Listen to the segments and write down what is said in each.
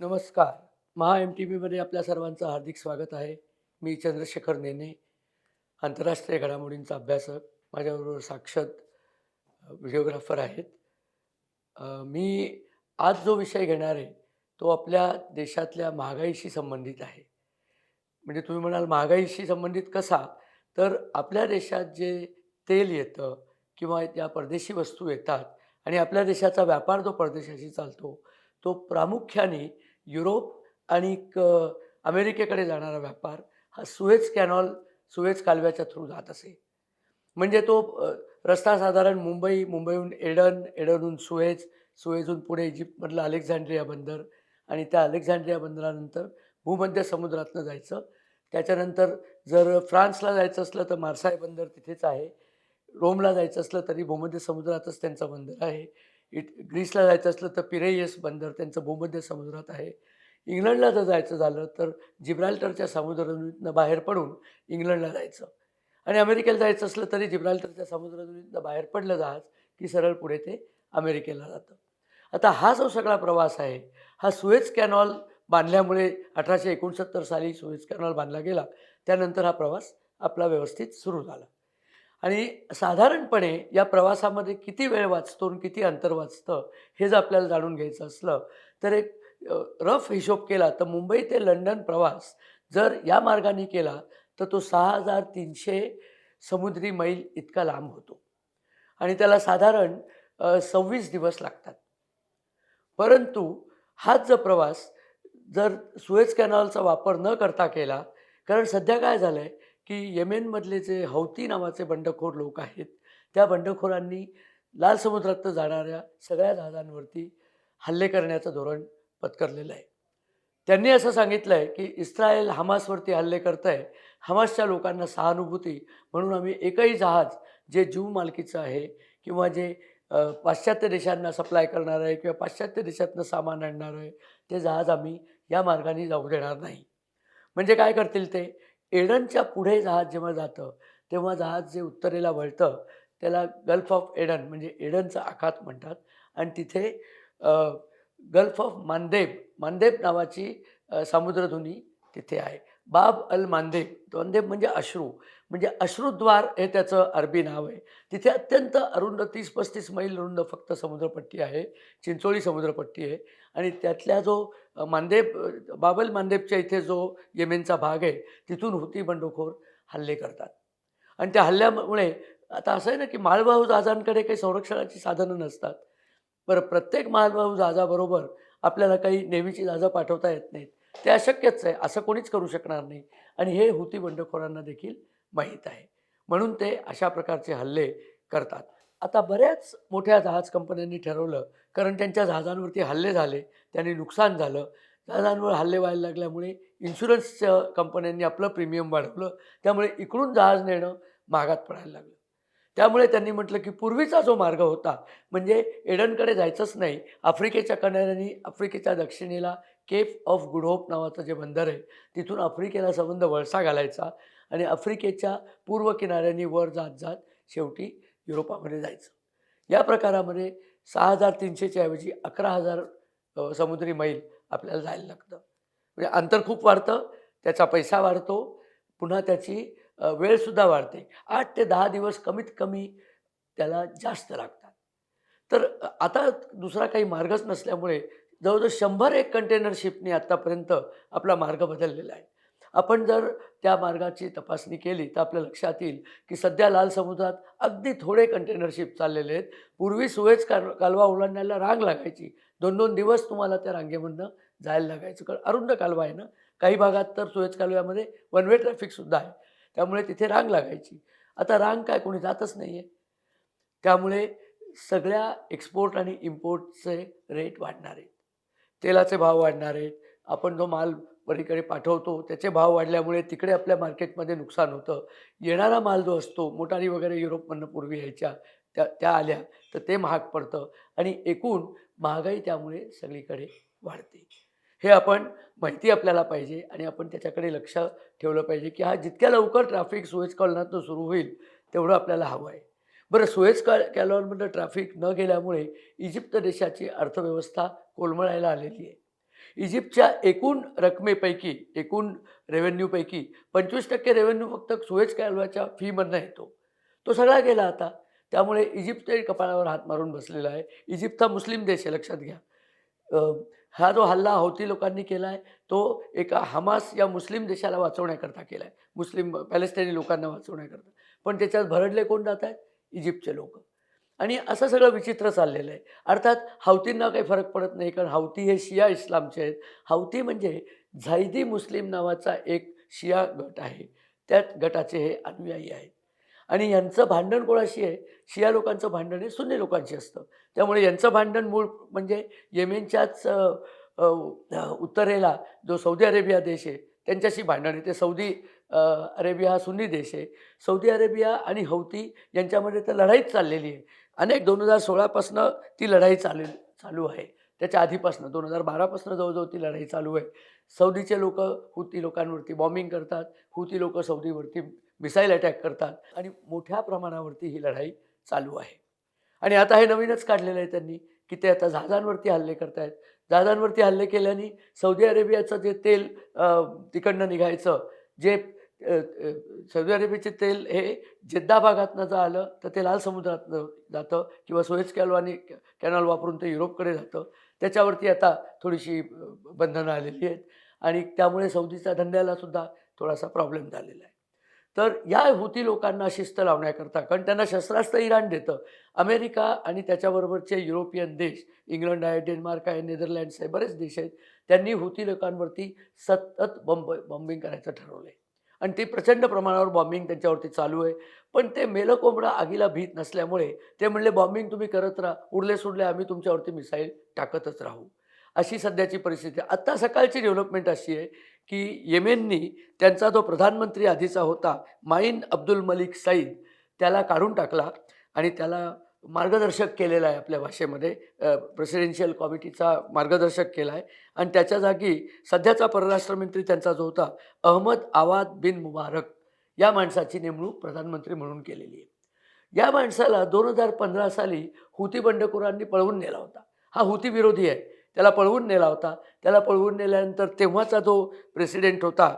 नमस्कार. महा M T व्हीमध्ये आपल्या सर्वांचं हार्दिक स्वागत आहे. मी चंद्रशेखर नेने आंतरराष्ट्रीय घडामोडींचा अभ्यासक. माझ्याबरोबर साक्षात व्हिडिओग्राफर आहेत. मी आज जो विषय घेणार आहे तो आपल्या देशातल्या महागाईशी संबंधित आहे. म्हणजे तुम्ही म्हणाल महागाईशी संबंधित कसा? तर आपल्या देशात जे तेल येतं किंवा त्या परदेशी वस्तू येतात आणि आपल्या देशाचा व्यापार जो परदेशाशी चालतो तो प्रामुख्याने युरोप आणि अमेरिकेकडे जाणारा व्यापार हा सुएज कॅनॉल सुएज कालव्याच्या थ्रू जात असे. म्हणजे तो रस्ता साधारण मुंबई मुंबईहून एडन एडनहून सुएज सुएजहून पुढे इजिप्तमधलं अलेक्झांड्रिया बंदर आणि त्या अलेक्झांड्रिया बंदरानंतर भूमध्य समुद्रातनं जायचं. त्याच्यानंतर जर फ्रान्सला जायचं असलं तर मार्साय बंदर तिथेच आहे. रोमला जायचं असलं तरी भूमध्य समुद्रातच त्यांचं बंदर आहे. इट ग्रीसला जायचं असलं तर पिरेयस बंदर त्यांचं भूमध्य समुद्रात आहे. इंग्लंडला जर जायचं झालं तर जिब्राल्टरच्या समुद्रधुनीतनं बाहेर पडून इंग्लंडला जायचं. आणि अमेरिकेला जायचं असलं तरी जिब्राल्टरच्या समुद्रधुनीतनं बाहेर पडलं जहाज की सरळ पुढे ते अमेरिकेला जातं. आता हा जो सगळा प्रवास आहे हा सुएज कॅनॉल बांधल्यामुळे अठराशे एकोणसत्तर साली सुएज कॅनॉल बांधला गेला. त्यानंतर हा प्रवास आपला व्यवस्थित सुरू झाला. आणि साधारणपणे या प्रवासामध्ये किती वेळ वाचतो आणि किती अंतर वाचतं हे जर आपल्याला जाणून घ्यायचं असलं तर एक रफ हिशोब केला तर मुंबई ते लंडन प्रवास जर या मार्गाने केला तर तो सहा हजार तीनशे समुद्री मैल इतका लांब होतो. आणि त्याला साधारण सव्वीस दिवस लागतात. परंतु हाच जर प्रवास जर सुएज कॅनॉलचा वापर न करता केला कारण सध्या काय झालं आहे की येमेनमधले जे हौती नावाचे बंडखोर लोक आहेत त्या बंडखोरांनी लाल समुद्रात जाणाऱ्या सगळ्या जहाजांवरती हल्ले करण्याचं धोरण पत्करलेलं आहे. त्यांनी असं सांगितलं आहे की इस्रायल हमासवरती हल्ले करत आहे हमासच्या लोकांना सहानुभूती म्हणून आम्ही एकही जहाज जे जीव मालकीचं आहे किंवा जे पाश्चात्य देशांना सप्लाय करणार आहे किंवा पाश्चात्य देशातनं सामान आणणार आहे ते जहाज आम्ही या मार्गाने जाऊ देणार नाही. म्हणजे काय करतील ते? एडनच्या पुढे जहाज जेव्हा जातं तेव्हा जहाज जे उत्तरेला वळतं त्याला गल्फ ऑफ एडन म्हणजे एडनचा आखात म्हणतात. आणि तिथे गल्फ ऑफ मानदेब मानदेब नावाची समुद्रधुनी तिथे आहे. बाब अल मानदेब मानदेब म्हणजे अश्रू. म्हणजे अश्रुद्वार हे त्याचं अरबी नाव आहे. तिथे अत्यंत अरुंद तीस पस्तीस मैल रुंद फक्त समुद्रपट्टी आहे चिंचोळी समुद्रपट्टी आहे. आणि त्यातल्या जो अ, मानदेब बाबल मानदेबच्या इथे जो येमेनचा भाग आहे तिथून हुती बंडखोर हल्ले करतात. आणि त्या हल्ल्यामुळे आता असं आहे ना की मालवाहू जहाजांकडे काही संरक्षणाची साधनं नसतात. बरं प्रत्येक मालवाहू जहाजाबरोबर आपल्याला काही नेहमीची जहाजं पाठवता येत नाहीत. ते अशक्यच आहे असं कोणीच करू शकणार नाही. आणि हे हुती बंडखोरांना देखील माहीत आहे. म्हणून ते अशा प्रकारचे हल्ले करतात. आता बऱ्याच मोठ्या जहाज कंपन्यांनी ठरवलं कारण त्यांच्या जहाजांवरती हल्ले झाले त्यांनी नुकसान झालं. जहाजांवर हल्ले व्हायला लागल्यामुळे इन्शुरन्सच्या कंपन्यांनी आपलं प्रीमियम वाढवलं त्यामुळे इकडून जहाज नेणं महागात पडायला लागलं. त्यामुळे त्यांनी म्हटलं की पूर्वीचा जो मार्ग होता म्हणजे एडनकडे जायचंच नाही आफ्रिकेच्या किनाऱ्याने आफ्रिकेच्या दक्षिणेला केप ऑफ गुडहोप नावाचं जे बंदर आहे तिथून आफ्रिकेला संबंध वळसा घालायचा आणि आफ्रिकेच्या पूर्व किनाऱ्यांनी वर जात जात शेवटी युरोपामध्ये जायचं. या प्रकारामध्ये सहा हजार तीनशेच्या ऐवजी अकरा हजार समुद्री मैल आपल्याला जायला लागतं. म्हणजे अंतर खूप वाढतं त्याचा पैसा वाढतो पुन्हा त्याची वेळसुद्धा वाढते. आठ ते दहा दिवस कमीत कमी त्याला जास्त लागतात. तर आता दुसरा काही मार्गच नसल्यामुळे जवळजवळ शंभर एक कंटेनर शिपने आत्तापर्यंत आपला मार्ग बदललेला आहे. आपण जर त्या मार्गाची तपासणी केली तर आपल्या लक्षात येईल की सध्या लाल समुद्रात अगदी थोडे कंटेनरशिप चाललेले आहेत. पूर्वी सुवेज काल कालवा ओलांडण्याला रांग लागायची. दोन दोन दिवस तुम्हाला त्या रांगेमधनं जायला लागायचं. कारण अरुंद कालवा आहे ना? काही भागात तर सुएज कालव्यामध्ये वन वे ट्रॅफिकसुद्धा आहे. त्यामुळे तिथे रांग लागायची. आता रांग काय? कोणी जातच नाही आहे त्यामुळे सगळ्या एक्सपोर्ट आणि इम्पोर्टचे रेट वाढणार आहेत. तेलाचे भाव वाढणार आहेत. आपण जो माल पलीकडे पाठवतो. त्याचे भाव वाढल्यामुळे तिकडे आपल्या मार्केटमध्ये नुकसान होतं. येणारा माल जो असतो मोटारी वगैरे युरोपमधनं पूर्वी यायच्या त्या त्या आल्या तर ते महाग पडतं आणि एकूण महागाई त्यामुळे सगळीकडे वाढते. हे आपण माहिती आपल्याला पाहिजे आणि आपण त्याच्याकडे लक्ष ठेवलं पाहिजे की हा जितक्या लवकर ट्रॅफिक सुएज कॉलनातून सुरू होईल तेवढं आपल्याला हवं आहे. बरं सुएज कॅ कॅलॉनमधलं ट्रॅफिक न गेल्यामुळे इजिप्त देशाची अर्थव्यवस्था कोलमळायला आलेली आहे. इजिप्तच्या एकूण रकमेपैकी एकूण रेव्हेन्यूपैकी पंचवीस टक्के रेव्हेन्यू फक्त सुएज कॅलवाच्या फीमधनं येतो. तो सगळा गेला आता. त्यामुळे इजिप्तही कपाळावर हात मारून बसलेला आहे. इजिप्त हा मुस्लिम देश आहे लक्षात घ्या. हा जो हल्ला हौती लोकांनी केला आहे तो एका हमास या मुस्लिम देशाला वाचवण्याकरता केला आहे मुस्लिम पॅलेस्टाईनी लोकांना वाचवण्याकरता. पण त्याच्यात भरडले कोण जात आहेत इजिप्तचे लोक. आणि असं सगळं विचित्र चाललेलं आहे. अर्थात हौतींना काही फरक पडत नाही कारण हावती हे शिया इस्लामचे आहेत. हौती म्हणजे झायदी मुस्लिम नावाचा एक शिया गट आहे. त्या गटाचे हे अनुयायी आहेत. आणि यांचं भांडण कोणाशी आहे? शिया लोकांचं भांडण हे सुन्नी लोकांशी असतं. त्यामुळे यांचं भांडण मूळ म्हणजे येमेनच्याच उत्तरेला जो सौदी अरेबिया देश आहे त्यांच्याशी भांडण आहे. ते सौदी अरेबिया हा सुन्नी देश आहे. सौदी अरेबिया आणि हौती यांच्यामध्ये तर लढाईच चाललेली आहे. अनेक दोन हजार सोळापासनं ती लढाई चालू चालू आहे. त्याच्या आधीपासनं दोन हजार बारापासनं जवळजवळ ती लढाई चालू आहे. सौदीचे लोक हुती लोकांवरती बॉम्बिंग करतात हुती लोक सौदीवरती मिसाईल अटॅक करतात आणि मोठ्या प्रमाणावरती ही लढाई चालू आहे. आणि आता हे नवीनच काढलेलं आहे त्यांनी की ते आता जहाजांवरती हल्ले करतायत. जहाजांवरती हल्ले केल्याने सौदी अरेबियाचं जे तेल तिकडनं निघायचं जे सौदी अरेबियाचे तेल हे जेद्दा भागातनं जर आलं तर ते लाल समुद्रातनं जातं किंवा सोयस कॅलवानी कॅनॉल वापरून ते युरोपकडे जातं. त्याच्यावरती आता थोडीशी बंधनं आलेली आहेत आणि त्यामुळे सौदीच्या धंद्याला सुद्धा थोडासा प्रॉब्लेम झालेला आहे. तर या हुती लोकांना शिस्त लावण्याकरता कारण त्यांना शस्त्रास्त्र इराण देतं. अमेरिका आणि त्याच्याबरोबरचे युरोपियन देश इंग्लंड आहे डेन्मार्क आहे नेदरलँड्स आहे बरेच देश आहेत त्यांनी हुती लोकांवरती सतत बॉम्ब बॉम्बिंग करायचं ठरवलं आहे आणि ती प्रचंड प्रमाणावर बॉम्बिंग त्यांच्यावरती चालू आहे. पण ते मेलं कोंबडं आगीला भीत नसल्यामुळे ते म्हणले बॉम्बिंग तुम्ही करत राहा. उरले सुडले आम्ही तुमच्यावरती मिसाईल टाकतच राहू. अशी सध्याची परिस्थिती आहे. आत्ता सकाळची डेव्हलपमेंट अशी आहे की येमेननी त्यांचा जो प्रधानमंत्री आधीचा होता माईन अब्दुल मलिक सईद त्याला काढून टाकला आणि त्याला मार्गदर्शक केलेला आहे आपल्या भाषेमध्ये. प्रेसिडेन्शियल कॉमिटीचा मार्गदर्शक केला आहे आणि त्याच्या जागी सध्याचा परराष्ट्रमंत्री त्यांचा जो होता अहमद आवाद बिन मुबारक या माणसाची नेमणूक प्रधानमंत्री म्हणून केलेली आहे. या माणसाला दोन हजार पंधरा साली हुती बंडखोरांनी पळवून नेला होता. हा हुती विरोधी आहे. त्याला पळवून नेला होता. त्याला पळवून नेल्यानंतर तेव्हाचा जो प्रेसिडेंट होता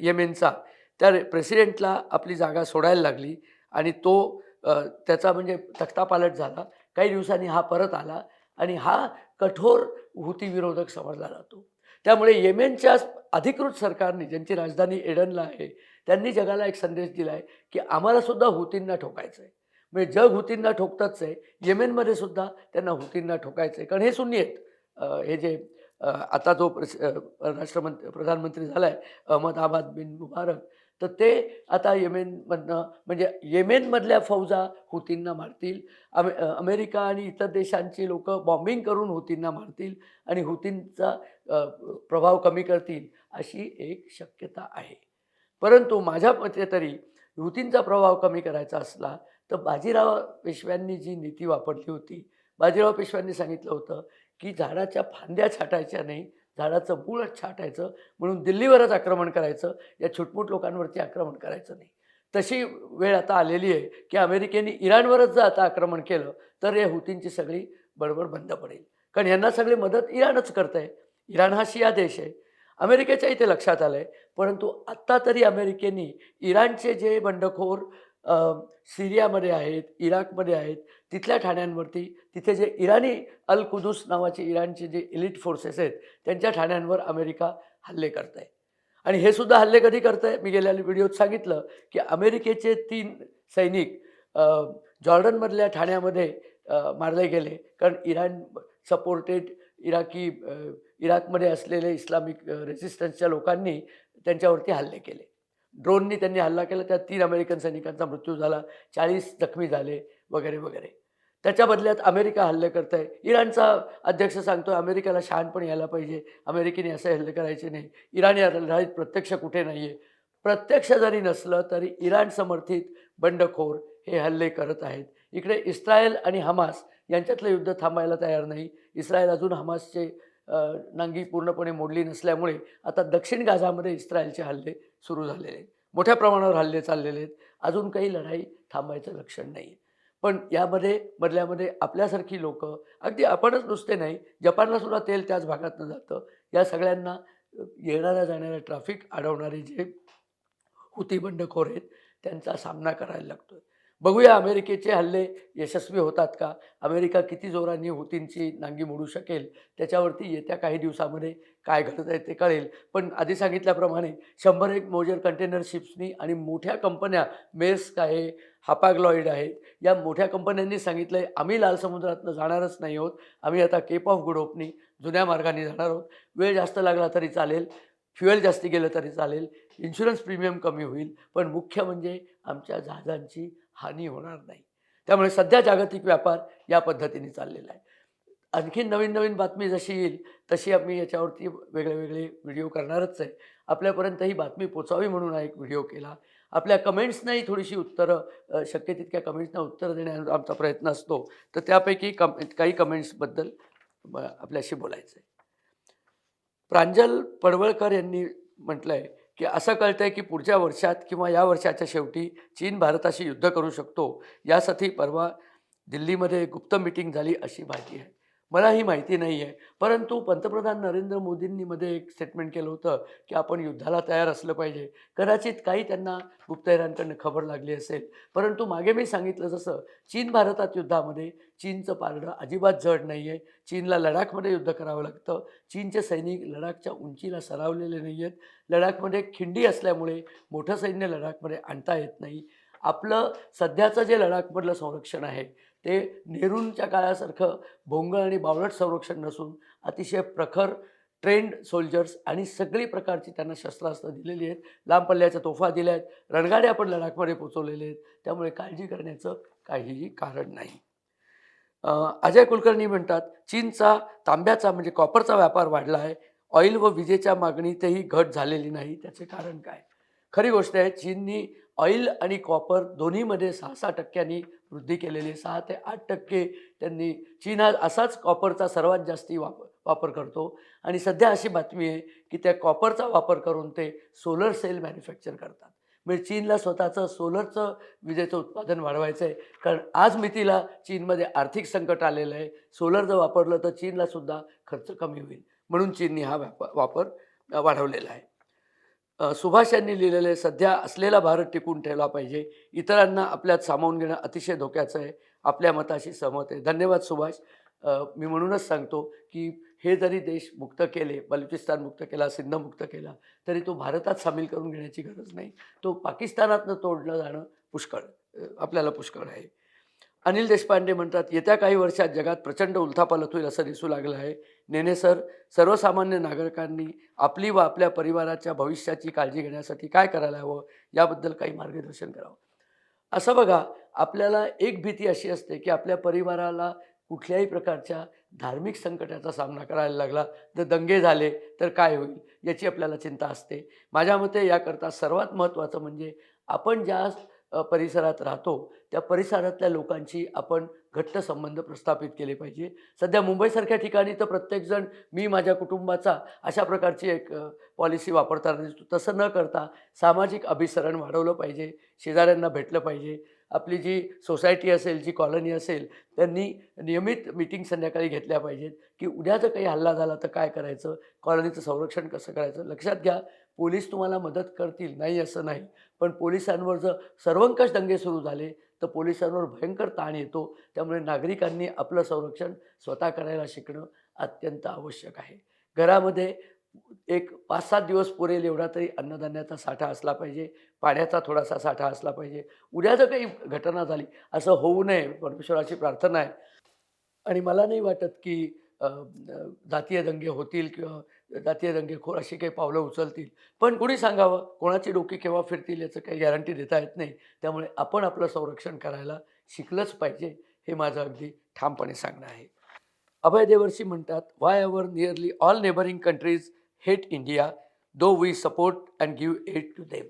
येमेनचा त्या प्रेसिडेंटला आपली जागा सोडायला लागली आणि तो त्याचा म्हणजे तख्तापालट झाला. काही दिवसांनी हा परत आला आणि हा कठोर हुतीविरोधक समजला जातो. त्यामुळे येमेनच्या अधिकृत सरकारने ज्यांची राजधानी एडनला आहे त्यांनी जगाला एक संदेश दिला आहे की आम्हालासुद्धा हुतींना ठोकायचं आहे म्हणजे जग हुतींना ठोकतच आहे येमेनमध्ये सुद्धा त्यांना हुतींना ठोकायचं आहे कारण हे सुन्नी आहेत. हे जे आता जो राष्ट्रमंत्री प्रधानमंत्री झाला आहे अहमदाबाद बिन मुबारक तर ते आता येमेनमधनं म्हणजे येमेनमधल्या फौजा हुतींना मारतील अमे अमेरिका आणि इतर देशांची लोक बॉम्बिंग करून हुतींना मारतील आणि हुतींचा प्रभाव कमी करतील अशी एक शक्यता आहे. परंतु माझ्या मते तरी हुतींचा प्रभाव कमी करायचा असला तर बाजीराव पेशव्यांनी जी नीती वापरली होती बाजीराव पेशव्यांनी सांगितलं होतं की झाडाच्या फांद्या छाटायच्या नाही झाडाचं मूळ छाटायचं म्हणून दिल्लीवरच आक्रमण करायचं या छुटमुट लोकांवरती आक्रमण करायचं नाही. तशी वेळ आता आलेली आहे की अमेरिकेने इराणवरच जर आता आक्रमण केलं तर या हुतींची सगळी बडबड बंद पडेल. कारण यांना सगळी मदत इराणच करत आहे इराण हा शिया देश आहे. अमेरिकेच्या इथे लक्षात आलं आहे परंतु आत्ता तरी अमेरिकेने इराणचे जे बंडखोर सिरियामध्ये आहेत इराकमध्ये आहेत तिथल्या ठाण्यांवरती तिथे जे इराणी अल कुदूस नावाचे इराणचे जे इलिट फोर्सेस आहेत त्यांच्या ठाण्यांवर अमेरिका हल्ले करत आहे आणि हे सुद्धा हल्ले कधी करत आहे मी गेल्या व्हिडिओत सांगितलं की अमेरिकेचे तीन सैनिक जॉर्डनमधल्या ठाण्यामध्ये मारले गेले. कारण इराण सपोर्टेड इराकी इराकमध्ये असलेले इस्लामिक रेसिस्टन्सच्या लोकांनी त्यांच्यावरती हल्ले केले. ड्रोननी त्यांनी हल्ला केला. त्यात तीन अमेरिकन सैनिकांचा मृत्यू झाला. चाळीस जखमी झाले वगैरे वगैरे. त्याच्या बदल्यात अमेरिका हल्ले करत आहे इराणचा अध्यक्ष सांगतो अमेरिकेला शहाणपण यायला पाहिजे. अमेरिकेने असे हल्ले करायचे नाही. इराणी लढाईत प्रत्यक्ष कुठे नाही आहे प्रत्यक्ष जरी नसलं तरी इराण समर्थित बंडखोर हे हल्ले करत आहेत. इकडे इस्रायल आणि हमास यांच्यातलं युद्ध थांबायला तयार नाही. इस्रायल अजून हमासचे नांगी पूर्णपणे मोडली नसल्यामुळे आता दक्षिण गाझामध्ये इस्रायलचे हल्ले सुरू झालेले आहेत. मोठ्या प्रमाणावर हल्ले चाललेले आहेत. अजून काही लढाई थांबायचं लक्षण नाही आहे पण यामध्ये मधल्यामध्ये आपल्यासारखी लोक अगदी आपणच नुसते नाही जपानला सुद्धा तेल त्याच भागातनं जातं. या सगळ्यांना येणाऱ्या जाणाऱ्या ट्रॅफिक अडवणारे जे हुती बंडखोर आहेत त्यांचा सामना करायला लागतो बघूया अमेरिकेचे हल्ले यशस्वी होतात का? अमेरिका किती जोराने हुतींची नांगी मोडू शकेल? त्याच्यावरती येत्या काही दिवसामध्ये काय घडत आहे ते कळेल. पण आधी सांगितल्याप्रमाणे शंभर एक मोजर कंटेनर शिप्सनी आणि मोठ्या कंपन्या मेस्क आहे हापाग्लॉईड आहेत या मोठ्या कंपन्यांनी सांगितलं आहे आम्ही लाल समुद्रातनं जाणारच नाही आहोत. आम्ही आता केप ऑफ गुड होपनी जुन्या मार्गाने जाणार आहोत. वेळ जास्त लागला तरी चालेल फ्युएल जास्ती गेलं तरी चालेल इन्शुरन्स प्रीमियम कमी होईल. पण मुख्य म्हणजे आमच्या जहाजांची हानी होणार नाही. त्यामुळे सध्या जागतिक व्यापार या पद्धतीने चाललेला आहे. आणखीन नवीन नवीन बातमी जशी येईल तशी आम्ही याच्यावरती वेगळे वेगळे व्हिडिओ करणारच आहे. आपल्यापर्यंत ही बातमी पोचावी म्हणून हा एक व्हिडिओ केला. आपल्या कमेंट्सनाही थोडीशी उत्तरं शक्य तितक्या कमेंट्सना उत्तरं देण्याचा आमचा प्रयत्न असतो. तर त्यापैकी कम काही कमेंट्सबद्दल आपल्याशी बोलायचं आहे प्रांजल पडवळकर यांनी म्हटलं आहे की असं कळतं आहे की पुढच्या वर्षात किंवा या वर्षाच्या शेवटी चीन भारताशी युद्ध करू शकतो. यासाठी परवा दिल्लीमध्ये गुप्त मिटिंग झाली अशी माहिती आहे. मला ही माहिती नाही आहे परंतु पंतप्रधान नरेंद्र मोदींनी मध्ये एक स्टेटमेंट केलं होतं की आपण युद्धाला तयार असलं पाहिजे. कदाचित काही त्यांना गुप्तहेरांकडनं खबर लागली असेल. परंतु मागे मी सांगितलं जसं चीन भारतात युद्धामध्ये चीनचं पारडं अजिबात जड नाही आहे चीनला लडाखमध्ये युद्ध करावं लागतं. चीनचे सैनिक लडाखच्या उंचीला सरावलेले नाही आहेत लडाखमध्ये खिंडी असल्यामुळे मोठं सैन्य लडाखमध्ये आणता येत नाही. आपलं सध्याचं जे लडाखमधलं संरक्षण आहे ते नेहरूंच्या काळासारखं भोंगळ आणि बावळट संरक्षण नसून अतिशय प्रखर ट्रेंड सोल्जर्स आणि सगळी प्रकारची त्यांना शस्त्रास्त्र दिलेली आहेत. लांब पल्ल्याच्या तोफा दिल्या. आहेत रणगाड्या आपण लडाखमध्ये पोचवलेले आहेत. त्यामुळे काळजी करण्याचं काहीही कारण नाही. अजय कुलकर्णी म्हणतात चीनचा तांब्याचा म्हणजे कॉपरचा व्यापार वाढला आहे. ऑइल व विजेच्या मागणीतही घट झालेली नाही. त्याचे कारण काय? खरी गोष्ट आहे चीननी ऑइल आणि कॉपर दोन्हीमध्ये सहा सहा टक्क्यांनी वृद्धी केलेली आहे. सहा ते आठ टक्के त्यांनी चीन हा असाच कॉपरचा सर्वात जास्ती वापर वापर करतो. आणि सध्या अशी बातमी आहे की त्या कॉपरचा वापर करून ते सोलर सेल मॅन्युफॅक्चर करतात. म्हणजे चीनला स्वतःचं सोलरचं विजेचं उत्पादन वाढवायचं आहे. कारण आज मितीला चीनमध्ये आर्थिक संकट आलेलं आहे. सोलर जर वापरलं तर चीनलासुद्धा खर्च कमी होईल. म्हणून चीननी हा व्याप वापर वाढवलेला आहे. सुभाष यांनी लिहिलेले सध्या असलेला भारत टिकून ठेवला पाहिजे. इतरांना आपल्यात सामावून घेणं अतिशय धोक्याचं आहे. आपल्या मताशी सहमत आहे. धन्यवाद सुभाष. मी म्हणूनच सांगतो की हे जरी देश मुक्त केले बलुचिस्तान मुक्त केला सिंध मुक्त केला तरी तो भारतात सामील करून घेण्याची गरज नाही. तो पाकिस्तानातनं तोडलं जाणं पुष्कळ आपल्याला पुष्कळ आहे. अनिल देशपांडे म्हणतात येत्या काही वर्षात जगात प्रचंड उलथापालथ होईल असं दिसू लागलं आहे. नेने सर सर्वसामान्य नागरिकांनी आपली व आपल्या परिवाराच्या भविष्याची काळजी घेण्यासाठी काय करायला हवं याबद्दल काही मार्गदर्शन करावं. असं बघा आपल्याला एक भीती अशी असते की आपल्या परिवाराला कुठल्याही प्रकारच्या धार्मिक संकटाचा सामना करायला लागला तर दंगे झाले तर काय होईल याची आपल्याला चिंता असते. माझ्या मते याकरता सर्वात महत्त्वाचं म्हणजे आपण ज्या परिसरात राहतो. त्या परिसरातल्या लोकांची आपण घट्ट संबंध प्रस्थापित केले पाहिजे. सध्या मुंबईसारख्या ठिकाणी तर प्रत्येकजण मी माझ्या कुटुंबाचा अशा प्रकारची एक पॉलिसी वापरताना दिसतो. तसं न करता सामाजिक अभिसरण वाढवलं पाहिजे. शेजाऱ्यांना भेटलं पाहिजे. आपली जी सोसायटी असेल जी कॉलनी असेल त्यांनी नियमित मीटिंग संध्याकाळी घेतल्या पाहिजेत की उद्या जर काही हल्ला झाला तर काय करायचं? कॉलनीचं संरक्षण कसं करायचं? लक्षात घ्या पोलीस तुम्हाला मदत करतील. नाही असं नाही. पण पोलिसांवर जर सर्वंकष दंगे सुरू झाले तर पोलिसांवर भयंकर ताण येतो. त्यामुळे नागरिकांनी आपलं संरक्षण स्वतः करायला शिकणं अत्यंत आवश्यक आहे. घरामध्ये एक पाच सात दिवस पुरेल एवढा तरी अन्नधान्याचा साठा असला पाहिजे. पाण्याचा थोडासा साठा असला पाहिजे. उद्या जर काही घटना झाली असं होऊ नये परमेश्वराची प्रार्थना आहे. आणि मला नाही वाटत की जातीय दंगे होतील किंवा जातीय दंगेखोर अशी काही पावलं उचलतील. पण कुणी सांगावं? कोणाची डोकी केव्हा फिरतील याचं काही गॅरंटी देता येत नाही. त्यामुळे आपण आपलं संरक्षण करायला शिकलंच पाहिजे हे माझं अगदी ठामपणे सांगणं आहे. अभय देवर्षी म्हणतात why our nearly all neighbouring countries hate India though we support and give aid to them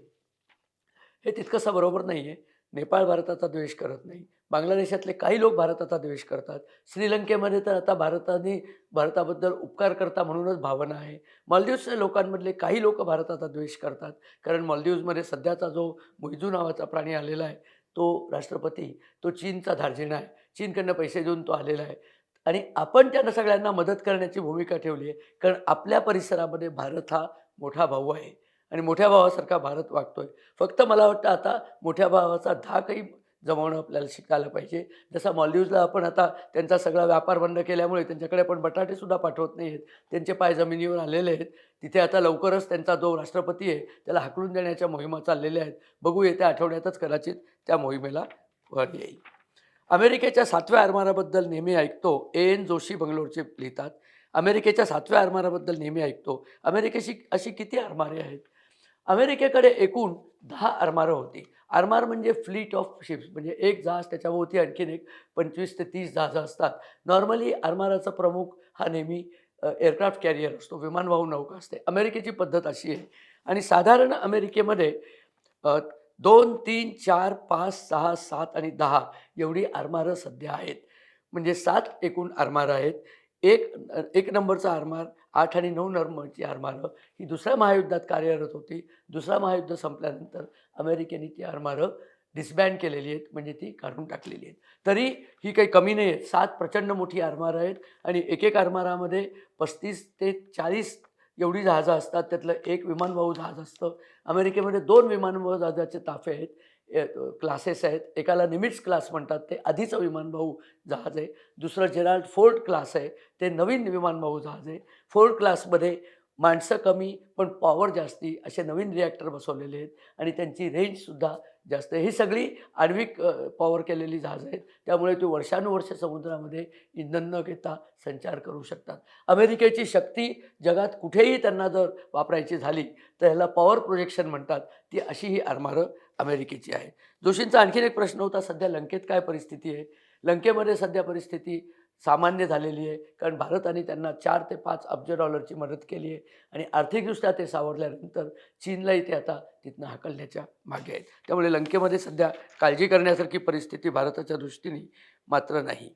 हे तितकंसं बरोबर नाही आहे नेपाळ भारताचा द्वेष करत नाही. बांगलादेशातले काही लोक भारताचा द्वेष करतात. श्रीलंकेमध्ये तर आता भारताने भारताबद्दल उपकार करता म्हणूनच भावना आहे. मालदीवच्या लोकांमधले काही लोक भारताचा द्वेष करतात. कारण मालदीवमध्ये सध्याचा जो मुईजू नावाचा प्राणी आलेला आहे तो राष्ट्रपती तो चीनचा धार्जिणा आहे. चीनकडनं पैसे देऊन तो आलेला आहे. आणि आपण त्यांना सगळ्यांना मदत करण्याची भूमिका ठेवली आहे. कारण आपल्या परिसरामध्ये भारत हा मोठा भाऊ आहे. आणि मोठ्या भावासारखा भारत वागतोय. फक्त मला वाटतं आता मोठ्या भावाचा धाकही जमवणं आपल्याला शिकायला पाहिजे. जसा मॉल्डिव्जला आपण आता त्यांचा सगळा व्यापार बंद केल्यामुळे त्यांच्याकडे आपण बटाटेसुद्धा पाठवत नाही आहेत त्यांचे पाय जमिनीवर आलेले आहेत. तिथे आता लवकरच त्यांचा जो राष्ट्रपती आहे त्याला हाकलून देण्याच्या मोहिमा चाललेल्या आहेत. बघू येत्या आठवड्यातच कदाचित त्या मोहिमेला वर येईल. अमेरिकेच्या सातव्या आरमाराबद्दल नेहमी ऐकतो. ए. एन. जोशी बंगलोरचे लिहितात. अमेरिकेच्या सातव्या आरमाराबद्दल नेहमी ऐकतो. अमेरिकेशी अशी किती आरमारे आहेत? अमेरिकेकडे एकूण दहा आरमारं होती. आरमार म्हणजे फ्लीट ऑफ शिप्स म्हणजे एक जहाज त्याच्याभोवती आणखीन एक पंचवीस ते तीस जहाजं असतात. नॉर्मली आरमाराचा प्रमुख हा नेहमी एअरक्राफ्ट कॅरियर असतो विमानवाहू नौका असते. अमेरिकेची पद्धत अशी आहे. आणि साधारण अमेरिकेमध्ये दोन तीन चार पाच सहा सात आणि दहा एवढी आरमारं सध्या आहेत. म्हणजे सात एकूण आरमार आहेत. एक एक नंबरचा आरमार आठ आणि नऊ नंबरची आरमारं ही दुसऱ्या महायुद्धात कार्यरत होती. दुसरा महायुद्ध संपल्यानंतर अमेरिकेने ती आरमारं डिसबँड केलेली आहेत. म्हणजे ती काढून टाकलेली आहेत. तरी ही काही कमी नाही आहेत सात प्रचंड मोठी आरमारं आहेत. आणि एक एक आरमारामध्ये पस्तीस ते चाळीस एवढी जहाजं असतात त्यातलं एक विमानवाहू जहाज असतं. अमेरिकेमध्ये दोन विमानवाहू जहाजाचे ताफे आहेत क्लासेस आहेत. एकाला निमिट्स क्लास म्हणतात ते आधीचं विमानवाहू जहाज आहे. दुसरं जेराल्ड फोर्ट क्लास आहे ते नवीन विमानवाहू जहाज आहे. फोर्ट क्लासमध्ये माणसं कमी पण पॉवर जास्ती असे नवीन रिॲक्टर बसवलेले आहेत आणि त्यांची रेंजसुद्धा जास्त ही सगळी आण्विक पॉवर केलेली जहाज आहेत. त्यामुळे ती वर्षानुवर्ष समुद्रामध्ये इंधन न घेता संचार करू शकतात. अमेरिकेची शक्ती जगात कुठेही त्यांना जर वापरायची झाली तर ह्याला पॉवर प्रोजेक्शन म्हणतात. ती अशी ही आरमारं अमेरिकेची आहे. जोशींचा आणखीन एक प्रश्न होता सध्या लंकेत काय परिस्थिती आहे? लंकेमध्ये सध्या परिस्थिती सामान्य झालेली आहे. कारण भारताने त्यांना चार ते पाच अब्ज डॉलरची मदत केली आहे. आणि आर्थिकदृष्ट्या ते सावरल्यानंतर चीनलाही ते आता तिथनं हाकलण्याच्या मागे आहेत. त्यामुळे लंकेमध्ये सध्या काळजी करण्यासारखी परिस्थिती भारताच्या दृष्टीने मात्र नाही.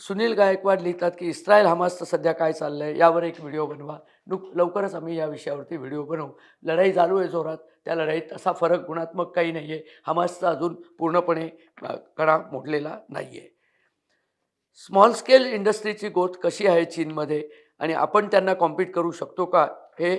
सुनील गायकवाड लिहितात की इस्रायल हमासचं सध्या काय चाललं आहे यावर एक व्हिडिओ बनवा. नुक लवकरच आम्ही या विषयावरती व्हिडिओ बनवू. लढाई चालू आहे जोरात. त्या लढाईत असा फरक गुणात्मक काही नाही आहे हमासचा अजून पूर्णपणे कडा मोडलेला नाही आहे स्मॉल स्केल इंडस्ट्रीची ग्रोथ कशी आहे चीनमध्ये? आणि आपण त्यांना कॉम्पीट करू शकतो का? हे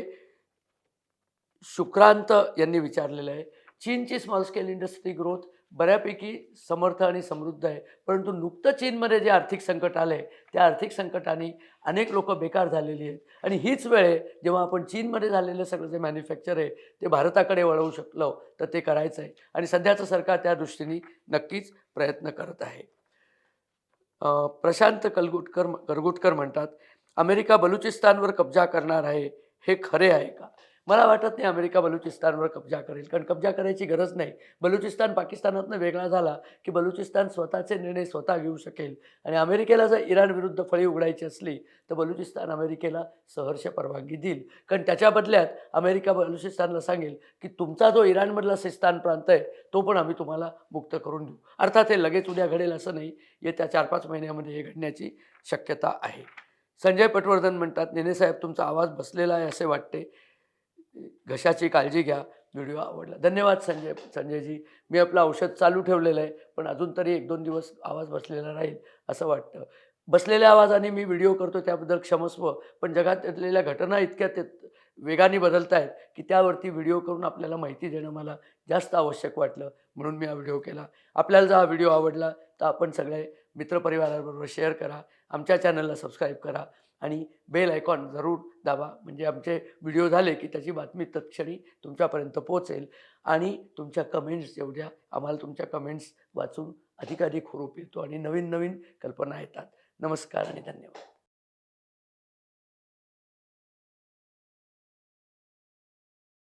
शुक्रांत यांनी विचारलेलं आहे. चीनची स्मॉल स्केल इंडस्ट्री ग्रोथ बऱ्यापैकी समर्थ आणि समृद्ध आहे. परंतु नुकतं चीनमध्ये जे आर्थिक संकट आलं आहे त्या आर्थिक संकटाने अनेक लोक बेकार झालेली आहेत. आणि हीच वेळ आहे जेव्हा आपण चीनमध्ये झालेलं सगळं जे मॅन्युफॅक्चर आहे ते भारताकडे वळवू शकलो तर ते करायचं आहे. आणि सध्याचं सरकार त्या दृष्टीने नक्कीच प्रयत्न करत आहे. प्रशांत कलगुटकर करगुटकर म्हणतात अमेरिका बलुचिस्तानवर कब्जा करणार आहे हे खरे आहे का? मला वाटत नाही अमेरिका बलुचिस्तानवर कब्जा करेल कारण कब्जा करायची गरज नाही. बलुचिस्तान पाकिस्तानातनं वेगळा झाला की बलुचिस्तान स्वतःचे निर्णय स्वतः घेऊ शकेल. आणि अमेरिकेला जर इराण विरुद्ध फळी उघडायची असली तर बलुचिस्तान अमेरिकेला सहर्ष परवानगी देईल. कारण त्याच्या बदल्यात अमेरिका बलुचिस्तानला सांगेल की तुमचा जो इराणमधला सिस्तान प्रांत आहे तो पण आम्ही तुम्हाला मुक्त करून देऊ. अर्थात हे लगेच उद्या घडेल असं नाही येत्या चार पाच महिन्यामध्ये हे घडण्याची शक्यता आहे. संजय पटवर्धन म्हणतात नेनेसाहेब तुमचा आवाज बसलेला आहे असे वाटते. घशाची काळजी घ्या. व्हिडिओ आवडला. धन्यवाद संजय संजयजी. मी आपलं औषध चालू ठेवलेलं आहे पण अजून तरी एक दोन दिवस आवाज बसलेला राहील असं वाटतं. बसलेल्या आवाजाने मी व्हिडिओ करतो त्याबद्दल क्षमस्व पण जगात असलेल्या घटना इतक्या ते वेगाने बदलत आहेत की त्यावरती व्हिडिओ करून आपल्याला माहिती देणं मला जास्त आवश्यक वाटलं म्हणून मी हा व्हिडिओ केला. आपल्याला जर हा व्हिडिओ आवडला तर आपण सगळे मित्रपरिवाराबरोबर शेअर करा. आमच्या चॅनलला सबस्क्राईब करा. आणि बेल आयकॉन जरूर दाबा. म्हणजे आमचे व्हिडिओ झाले की त्याची बातमी तत्क्षणी तुमच्यापर्यंत पोहोचेल आणि तुमच्या कमेंट्स एवढ्या आम्हाला तुमच्या कमेंट्स वाचून अधिकाधिक हुरूप येतो आणि नवीन नवीन कल्पना येतात. नमस्कार आणि धन्यवाद.